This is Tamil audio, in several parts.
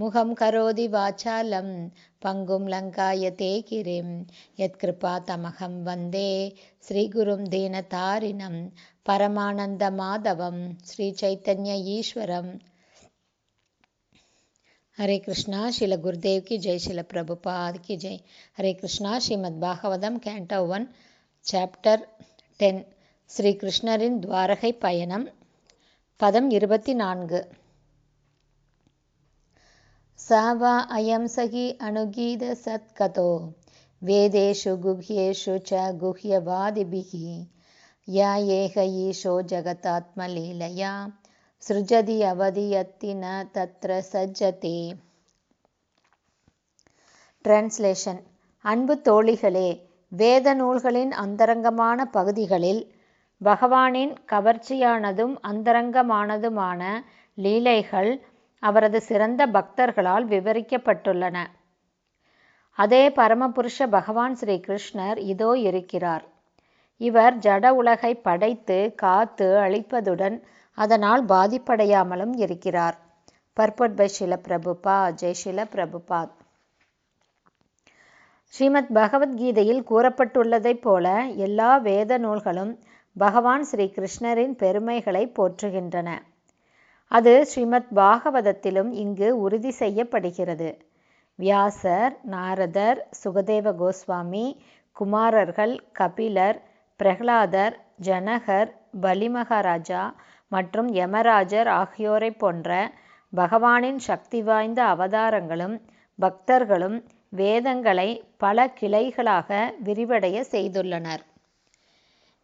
முகம் கரோதி வாச்சாலம் பங்கும் லங்காயத்தே கிரிம் யத்கிருபா தமகம் வந்தே. ஸ்ரீகுரும் தீனதாரிணம் பரமானந்த மாதவம் ஸ்ரீ சைத்தன்ய ஈஸ்வரம். ஹரே கிருஷ்ணா ஸ்ரீல குருதேவ்கி ஜெய் ஷில பிரபுபாத் கி Jai. Hare Krishna Srimad Bhagavatam canto one chapter ten. Sri கிருஷ்ணரின் துவாரகை பயணம் பதம் இருபத்தி நான்கு. சாவா அயம் சகி அணுகீத சத்கதோ வேதேஷு குஹ்யேஷு ச குஹ்யவாதிபிகி யா ஏக ஈஷோ ஜகதாத்மலீலயா சிருஜதி அவதியத்தின தத்ர சஜ்ஜதே டிரான்ஸ்லேஷன் அன்பு தோழிகளே வேத நூல்களின் அந்தரங்கமான பகுதிகளில் பகவானின் கவர்ச்சியானதும் அந்தரங்கமானதுமான லீலைகள் அவரது சிறந்த பக்தர்களால் விவரிக்கப்பட்டுள்ளன. அதே பரமபுருஷ பகவான் ஸ்ரீ கிருஷ்ணர் இதோ இருக்கிறார். இவர் ஜட உலகை படைத்து காத்து அழிப்பதுடன் அதனால் பாதிப்படையாமலும் இருக்கிறார். பர்பட் பை ஷில பிரபுபா ஜெய் ஷில பிரபுபாத் ஸ்ரீமத் பகவத்கீதையில் கூறப்பட்டுள்ளதைப் போல எல்லா வேத நூல்களும் பகவான் ஸ்ரீ கிருஷ்ணரின் பெருமைகளை போற்றுகின்றன. அது ஸ்ரீமத் பாகவதத்திலும் இங்கு உறுதி செய்யப்படுகிறது. வியாசர் நாரதர் சுகதேவ கோஸ்வாமி குமாரர்கள் கபிலர் பிரகலாதர் ஜனகர் பலிமகாராஜா மற்றும் யமராஜர் ஆகியோரை போன்ற பகவானின் சக்தி வாய்ந்த அவதாரங்களும் பக்தர்களும் வேதங்களை பல கிளைகளாக விரிவடைய செய்துள்ளனர்.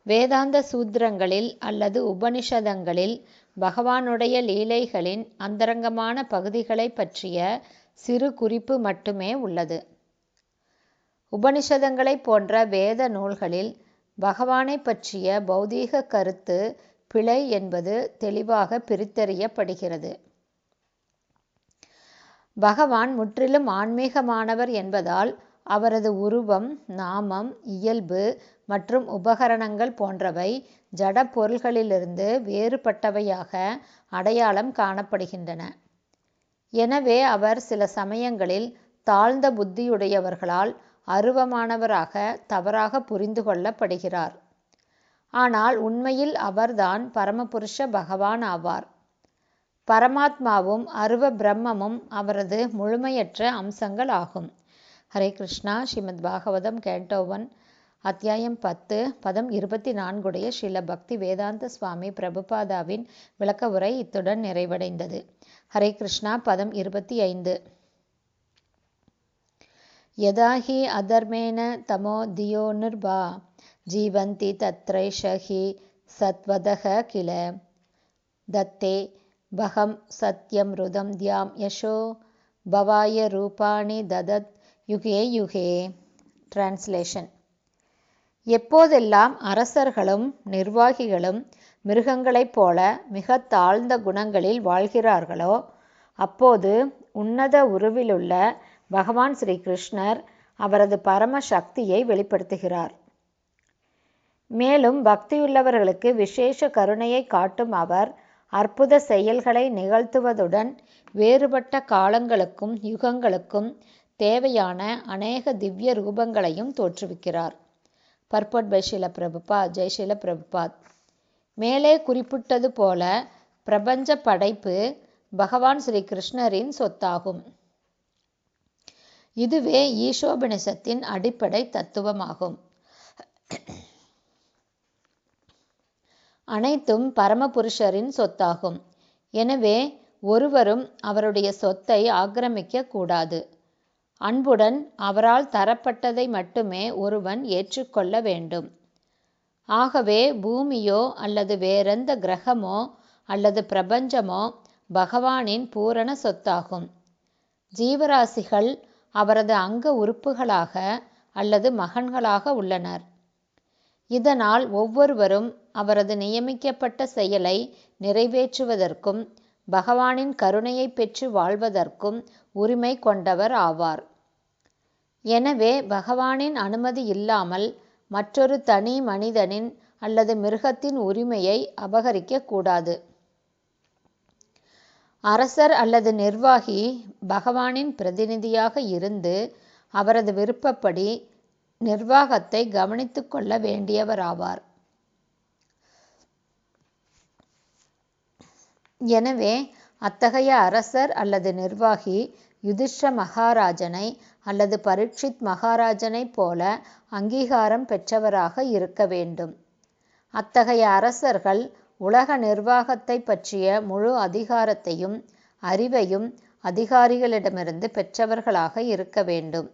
வேதாந்த சூத்திரங்களில் அல்லது உபனிஷதங்களில் பகவானுடைய லீலைகளின் அந்தரங்கமான பகுதிகளை பற்றிய சிறு குறிப்பு மட்டுமே உள்ளது. உபனிஷதங்களைப் போன்ற வேத நூல்களில் பகவானை பற்றிய பௌதீக கருத்து பிழை என்பது தெளிவாக பிரித்தறியப்படுகிறது. பகவான் முற்றிலும் ஆன்மீகமானவர் என்பதால் அவரது உருவம் நாமம் இயல்பு மற்றும் உபகரணங்கள் போன்றவை ஜட பொருள்களிலிருந்து வேறுபட்டவையாக அடையாளம் காணப்படுகின்றன. எனவே அவர் சில சமயங்களில் தாழ்ந்த புத்தியுடையவர்களால் அருவமானவராக தவறாக புரிந்து கொள்ளப்படுகிறார். ஆனால் உண்மையில் அவர்தான் பரமபுருஷ பகவான் ஆவார். பரமாத்மாவும் அருவ பிரம்மமும் அவரது முழுமையற்ற அம்சங்கள் ஆகும் ஹரே கிருஷ்ணா. ஸ்ரீமத் பாகவதம் கேண்டோவன் அத்தியாயம் பத்து பதம் இருபத்தி நான்குடைய ஸ்ரீல பக்தி வேதாந்த சுவாமி பிரபுபாதாவின் விளக்க உரை இத்துடன் நிறைவடைந்தது. ஹரே கிருஷ்ணா பதம் இருபத்தி ஐந்து யதா ஹி அதர்மேன தமோ தியோ நிர்பா ஜீவந்தி தத்ரை ஷஹி சத்வதக கில தத்தே பகம் சத்யம் ருதம் தியாம் யசோ பவாய ரூபாணி ததத் யுகே யுகே. டிரான்ஸ்லேஷன் எப்போதெல்லாம் அரசர்களும் நிர்வாகிகளும் மிருகங்களைப் போல மிக தாழ்ந்த குணங்களில் வாழ்கிறார்களோ அப்போது உன்னத உருவிலுள்ள பகவான் ஸ்ரீ கிருஷ்ணர் அவரது பரம சக்தியை வெளிப்படுத்துகிறார். மேலும் பக்தியுள்ளவர்களுக்கு விசேஷ கருணையை காட்டும் அவர் அற்புத செயல்களை நிகழ்த்துவதுடன் வேறுபட்ட காலங்களுக்கும் யுகங்களுக்கும் தேவையான அநேக திவ்ய ரூபங்களையும் தோற்றுவிக்கிறார். பர்பட் பை பிரபுபா ஜெய்ஷில பிரபுபாத் மேலே குறிப்பிட்டது போல பிரபஞ்ச படைப்பு பகவான் ஸ்ரீ கிருஷ்ணரின் சொத்தாகும். இதுவே ஈஷோபனிஷத்தின் அடிப்படை தத்துவமாகும். அனைத்தும் பரமபுருஷரின் சொத்தாகும். எனவே ஒருவரும் அவருடைய சொத்தை ஆக்கிரமிக்க கூடாது. அன்புடன் அவரால் தரப்பட்டதை மட்டுமே ஒருவன் ஏற்றுக்கொள்ள வேண்டும். ஆகவே பூமியோ அல்லது வேறெந்த கிரகமோ அல்லது பிரபஞ்சமோ பகவானின் பூரண சொத்தாகும். ஜீவராசிகள் அவரது அங்க உறுப்புகளாக அல்லது மகன்களாக உள்ளனர். இதனால் ஒவ்வொருவரும் அவரது நியமிக்கப்பட்ட செயலை நிறைவேற்றுவதற்கும் பகவானின் கருணையை பெற்று வாழ்வதற்கும் உரிமை கொண்டவர் ஆவார். எனவே பகவானின் அனுமதி இல்லாமல் மற்றொரு தனி மனிதனின் அல்லது மிருகத்தின் உரிமையை அபகரிக்க கூடாது. அரசர் அல்லது நிர்வாகி பகவானின் பிரதிநிதியாக இருந்து அவரது விருப்பப்படி நிர்வாகத்தை கவனித்து கொள்ள வேண்டியவராவார் எனவே அத்தகைய அரசர் அல்லது நிர்வாகி யுதிஷ்ட மகாராஜனை அல்லது பரீட்சித் மகாராஜனைப் போல அங்கீகாரம் பெற்றவராக இருக்க வேண்டும். அத்தகைய அரசர்கள் உலக நிர்வாகத்தை பற்றிய முழு அதிகாரத்தையும் அறிவையும் அதிகாரிகளிடமிருந்து பெற்றவர்களாக இருக்க வேண்டும்.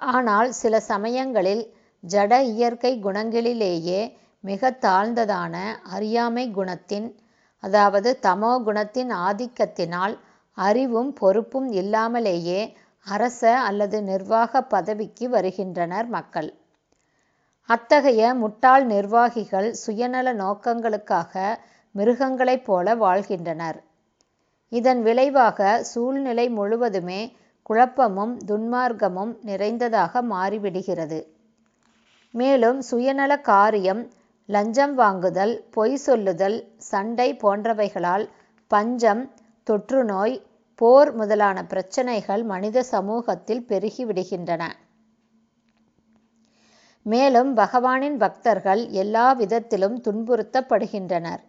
ஆனால் சில சமயங்களில் ஜட இயற்கை குணங்களிலேயே மிக தாழ்ந்ததான அறியாமை குணத்தின் அதாவது தமோ குணத்தின் ஆதிக்கத்தினால் அறிவும் பொறுப்பும் இல்லாமலேயே அரச அல்லது நிர்வாக பதவிக்கு வருகின்றனர் மக்கள். அத்தகைய முட்டாள் நிர்வாகிகள் சுயநல நோக்கங்களுக்காக மிருகங்களைப் போல வாழ்கின்றனர். இதன் விளைவாக சூழ்நிலை முழுவதுமே குழப்பமும் துன்மார்க்கமும் நிறைந்ததாக மாறிவிடுகிறது. மேலும் சுயநல காரியம் லஞ்சம் வாங்குதல் பொய் சொல்லுதல் சண்டை போன்றவைகளால் பஞ்சம் தொற்றுநோய் போர் முதலான பிரச்சனைகள் மனித சமூகத்தில் பெருகிவிடுகின்றன. மேலும் பகவானின் பக்தர்கள் எல்லா விதத்திலும் துன்புறுத்தப்படுகின்றனர்.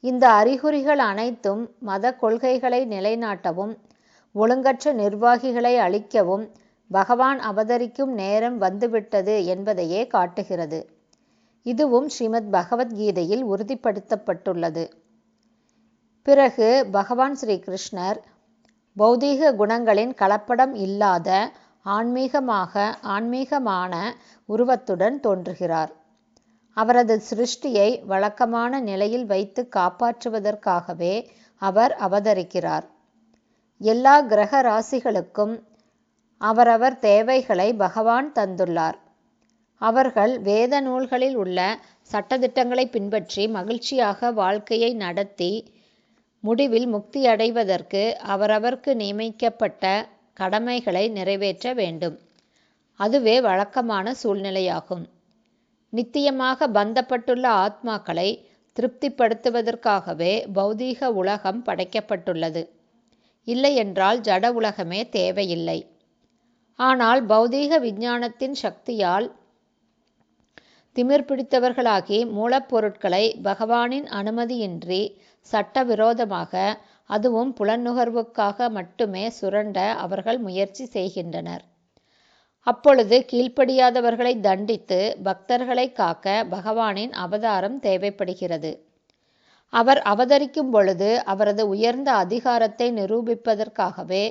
இந்த அறிகுறிகள் அனைத்தும் மத கொள்கைகளை நிலைநாட்டவும் ஒழுங்கற்ற நிர்வாகிகளை அழிக்கவும் பகவான் அவதரிக்கும் நேரம் வந்துவிட்டது என்பதையே காட்டுகிறது. இதுவும் ஸ்ரீமத் பகவத்கீதையில் உறுதிப்படுத்தப்பட்டுள்ளது. பிறகு பகவான் ஸ்ரீ கிருஷ்ணர் பௌதீக குணங்களின் கலப்படம் இல்லாத ஆன்மீகமாக ஆன்மீகமான உருவத்துடன் தோன்றுகிறார். அவரது சிருஷ்டியை வழக்கமான நிலையில் வைத்து காப்பாற்றுவதற்காகவே அவர் அவதரிக்கிறார். எல்லா கிரக ராசிகளுக்கும் அவரவர் தேவைகளை பகவான் தந்துள்ளார். அவர்கள் வேத நூல்களில் உள்ள சட்டதிட்டங்களை பின்பற்றி மகிழ்ச்சியாக வாழ்க்கையை நடத்தி முடிவில் முக்தி அடைவதற்கு அவரவர்க்கு நியமிக்கப்பட்ட கடமைகளை நிறைவேற்ற வேண்டும். அதுவே வழக்கமான சூழ்நிலையாகும். நித்தியமாக பந்தப்பட்டுள்ள ஆத்மாக்களை திருப்திப்படுத்துவதற்காகவே பௌதீக உலகம் படைக்கப்பட்டுள்ளது. இல்லையென்றால் ஜட உலகமே தேவையில்லை. ஆனால் பௌதீக விஞ்ஞானத்தின் சக்தியால் திமிர் பிடித்தவர்களாகி மூலப்பொருட்களை பகவானின் அனுமதியின்றி சட்டவிரோதமாக அதுவும் புலன்னுகர்வுக்காக மட்டுமே சுரண்ட அவர்கள் முயற்சி செய்கின்றனர். அப்பொழுது கீழ்ப்படியாதவர்களை தண்டித்து பக்தர்களை காக்க பகவானின் அவதாரம் தேவைப்படுகிறது. அவர் அவதரிக்கும் பொழுது அவரது உயர்ந்த அதிகாரத்தை நிரூபிப்பதற்காகவே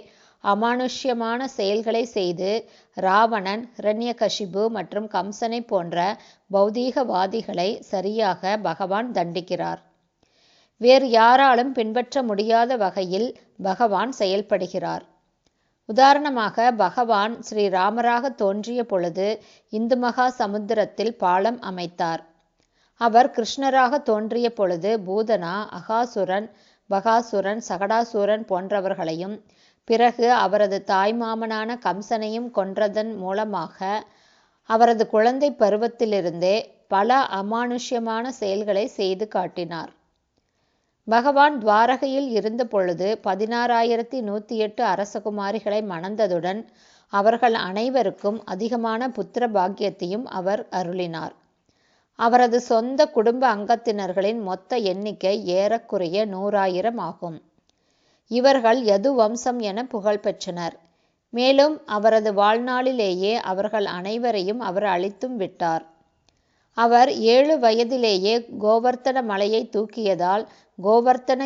அமானுஷ்யமான செயல்களை செய்து ராவணன் ஹிரண்யகசிபு மற்றும் கம்சனை போன்ற பௌதீகவாதிகளை சரியாக பகவான் தண்டிக்கிறார். வேறு யாராலும் பின்பற்ற முடியாத வகையில் பகவான் செயல்படுகிறார். உதாரணமாக பகவான் ஸ்ரீ ராமராக தோன்றிய பொழுது இந்து மகா சமுத்திரத்தில் பாலம் அமைத்தார். அவர் கிருஷ்ணராக தோன்றிய பொழுது பூதனா அகாசுரன் பகாசுரன் சகடாசுரன் போன்றவர்களையும் பிறகு அவரது தாய்மாமனான கம்சனையும் கொன்றதன் மூலமாக அவரது குழந்தை பருவத்திலிருந்தே பல அமானுஷ்யமான செயல்களை செய்து காட்டினார். பகவான் துவாரகையில் இருந்த பொழுது பதினாறாயிரத்தி நூற்றி எட்டு அரசகுமாரிகளை மணந்ததுடன் அவர்கள் அனைவருக்கும் அதிகமான புத்திர பாக்கியத்தையும் அவர் அருளினார். அவரது சொந்த குடும்ப அங்கத்தினர்களின் மொத்த எண்ணிக்கை ஏறக்குறைய நூறாயிரம் ஆகும். இவர்கள் யது வம்சம் என புகழ் பெற்றனர். மேலும் அவரது வாழ்நாளிலேயே அவர்கள் அனைவரையும் அவர் அழித்தும் விட்டார். அவர் ஏழு வயதிலேயே கோவர்த்தன மலையை தூக்கியதால் கோவர்த்தன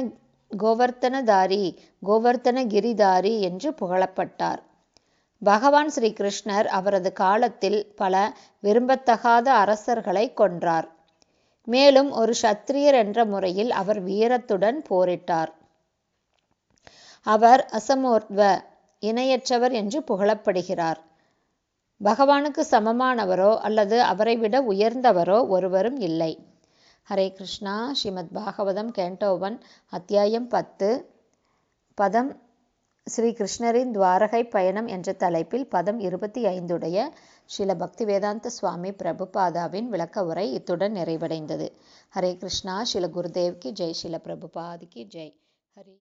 கோவர்த்தனதாரி கோவர்த்தன கிரிதாரி என்று புகழப்பட்டார். பகவான் ஸ்ரீ கிருஷ்ணர் அவரது காலத்தில் பல விரும்பத்தகாத அரசர்களை கொன்றார். மேலும் ஒரு சத்திரியர் என்ற முறையில் அவர் வீரத்துடன் போரிட்டார். அவர் அசமோர்த்வ இணையற்றவர் என்று புகழப்படுகிறார். பகவானுக்கு சமமானவரோ அல்லது அவரை விட உயர்ந்தவரோ ஒருவரும் இல்லை. ஹரே கிருஷ்ணா ஸ்ரீமத் பாகவதம் கேண்டோவன் அத்தியாயம் பத்து. பதம் ஸ்ரீ கிருஷ்ணரின் துவாரகை பயணம் என்ற தலைப்பில் பதம் இருபத்தி ஐந்துடைய ஸ்ரீல பக்தி வேதாந்த சுவாமி பிரபுபாதாவின் விளக்க உரை இத்துடன் நிறைவடைந்தது. ஹரே கிருஷ்ணா ஸ்ரீல குருதேவ்கி ஜெய் ஸ்ரீல பிரபுபாதிக்கு ஜெய். ஹரி